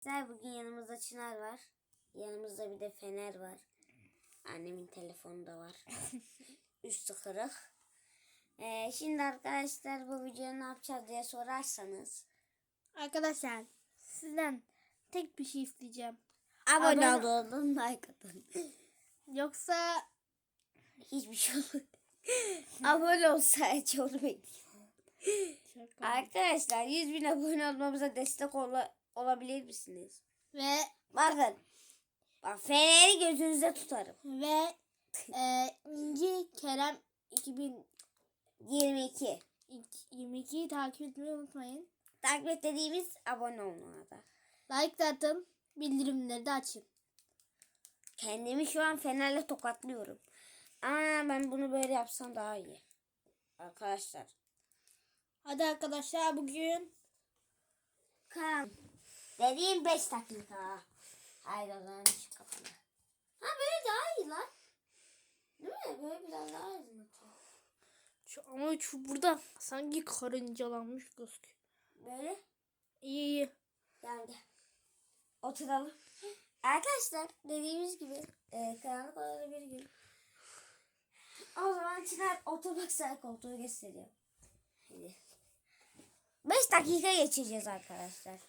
Güzel bugün yanımızda Çınar var. Yanımızda bir de Fener var. Annemin telefonu da var. Üstü kırık. Ee, şimdi arkadaşlar bu videoyu ne yapacağız diye sorarsanız. Arkadaşlar sizden tek bir şey isteyeceğim. Abone Abone- olun, like atın. Yoksa Hiçbir şey olur. abone olsa çok bekliyorum. Arkadaşlar 100 bin abone olmamıza destek ola- olabilir misiniz? ve Bakın. Bak Fener'i gözünüzde tutarım. ve e, İnci Kerem 22. 2022'yi takip etmeyi unutmayın. Takip et dediğimiz abone ona da. Like de atın, bildirimleri de açın. Kendimi şu an Fener'le tokatlıyorum. Ama ben bunu böyle yapsam daha iyi. Arkadaşlar. Hadi arkadaşlar bugün. Dediğim 5 dakika. Haydi o zaman şu kafana. Ha böyle daha iyi lan. Değil mi? Böyle biraz daha aydınlatıyor. şu, ama şu burada sanki karıncalanmış gözüküyor. Böyle. İyi iyi. Gel gel. Oturalım. Arkadaşlar dediğimiz gibi e, karanlık odada bir gün. O zaman Çınar oturmak sağ koltuğu gösteriyor. Hadi. 5 dakika geçeceğiz arkadaşlar.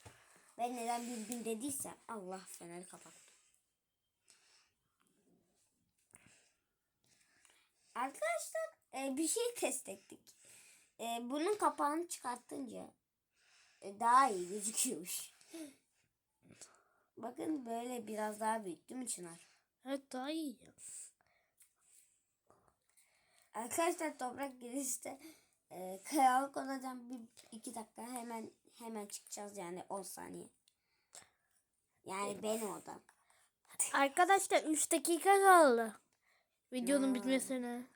Ben neden gün dediysem Allah feneri kapattı. Arkadaşlar e, bir şey test ettik. E, bunun kapağını çıkartınca e, daha iyi gözüküyormuş. Bakın böyle biraz daha büyük değil mi Çınar? Evet daha iyi. Arkadaşlar toprak girişte e, kayalık odadan bir iki dakika hemen hemen çıkacağız yani 10 saniye. Yani benim odam. Arkadaşlar 3 dakika kaldı. Videonun Ya. bitmesine.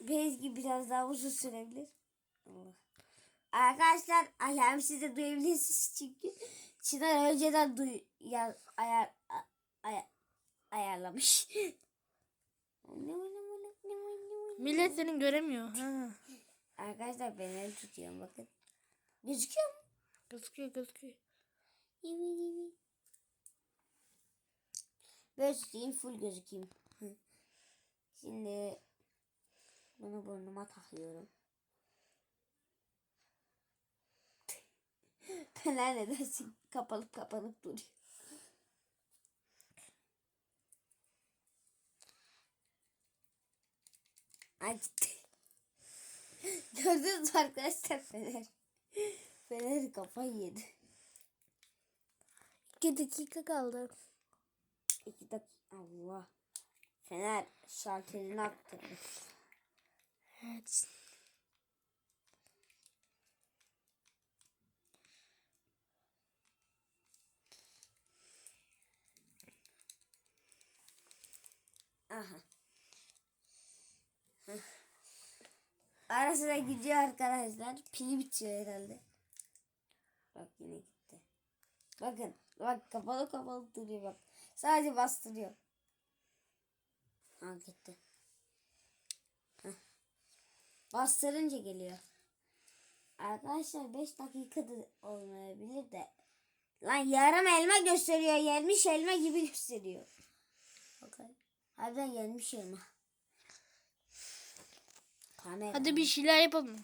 Belki biraz daha uzun sürebilir. Allah. Arkadaşlar ayağım size duyabilirsiniz çünkü Çınar önceden duy, ya, ayar, a- aya- ayarlamış. Millet seni göremiyor. Ha. Arkadaşlar ben el tutuyorum bakın. Gözüküyor mu? Gözüküyor gözüküyor. Böyle tutayım full gözükeyim. Şimdi bunu burnuma takıyorum. Fener nedense kapalıp kapanıp duruyor. Ay gitti. Gördünüz mü arkadaşlar Fener? Fener kafayı yedi. 2 dakika kaldı. İki dakika. Allah. Fener şalterini attı. Evet. Aha. Ara sıra gidiyor arkadaşlar. Pili bitiyor herhalde. Bak yine gitti. Bakın. Bak kapalı kapalı duruyor bak. Sadece bastırıyor. Ha gitti. Heh. Bastırınca geliyor. Arkadaşlar 5 dakika da olmayabilir de. Lan yarım elma gösteriyor. Yenmiş elma gibi gösteriyor. Bakın. Harbiden yenmiş elma. Kamera. Hadi bir şeyler yapalım.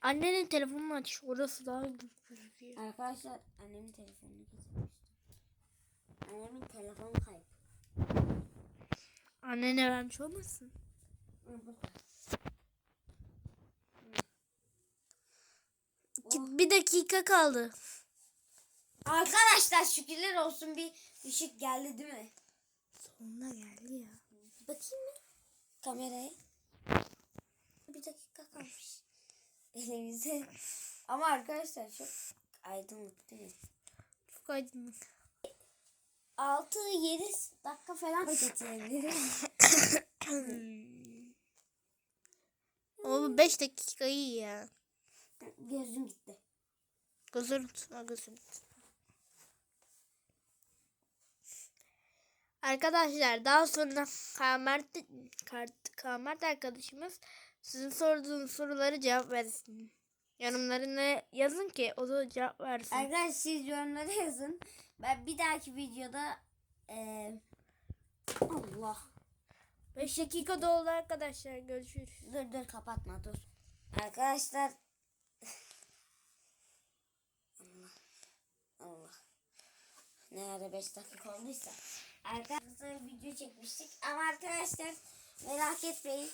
Annenin telefonunu aç. Orası daha gözüküyor. Arkadaşlar annemin telefonunu getirmiştim. Annemin telefonu kayıp. Annene vermiş olmasın? İki- Bir dakika kaldı. Arkadaşlar şükürler olsun bir ışık geldi değil mi? Sonuna geldi ya. Bakayım mı? Kameraya. Bir dakika kalmış. Elimizde. Ama arkadaşlar çok aydınlık değil mi? Çok aydınlık. 6-7 dakika falan geçirebiliriz. O 5 dakika iyi ya. Gözüm gitti. Gözünü tutma tutma. Arkadaşlar daha sonra Kamert, Kart- Kamert arkadaşımız sizin sorduğunuz soruları cevap versin. Yorumlarını yazın ki o da cevap versin. Arkadaşlar siz yorumlara yazın. Ben bir dahaki videoda eee Allah. 5 dakika doldu arkadaşlar. Görüşürüz. Dur dur kapatma dur. Arkadaşlar Allah Allah. Ne ara 5 dakika olduysa. Arkadaşlar video çekmiştik ama arkadaşlar merak etmeyin.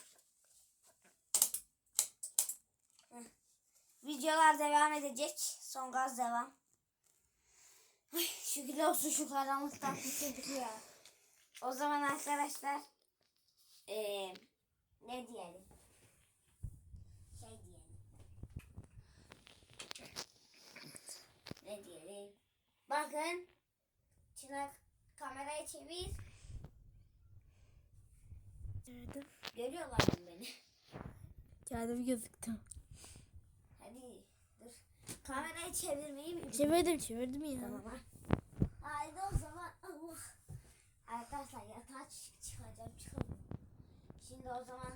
Videolar devam edecek. Son gaz devam. Ay, şükürler olsun şu karanlıktan ya. O zaman arkadaşlar eee ne diyelim? Şey diyelim. Ne diyelim? Bakın. Çınar kamerayı çevir. Geldim. Görüyorlar mı beni? Geldim gözüktü. Hadi dur. Kamerayı çevirmeyi mi? Çevirdim çevirdim ya. Tamam ha. Haydi o zaman. Allah. Arkadaşlar yatağa çık- çıkacağım çıkamıyorum. Şimdi o zaman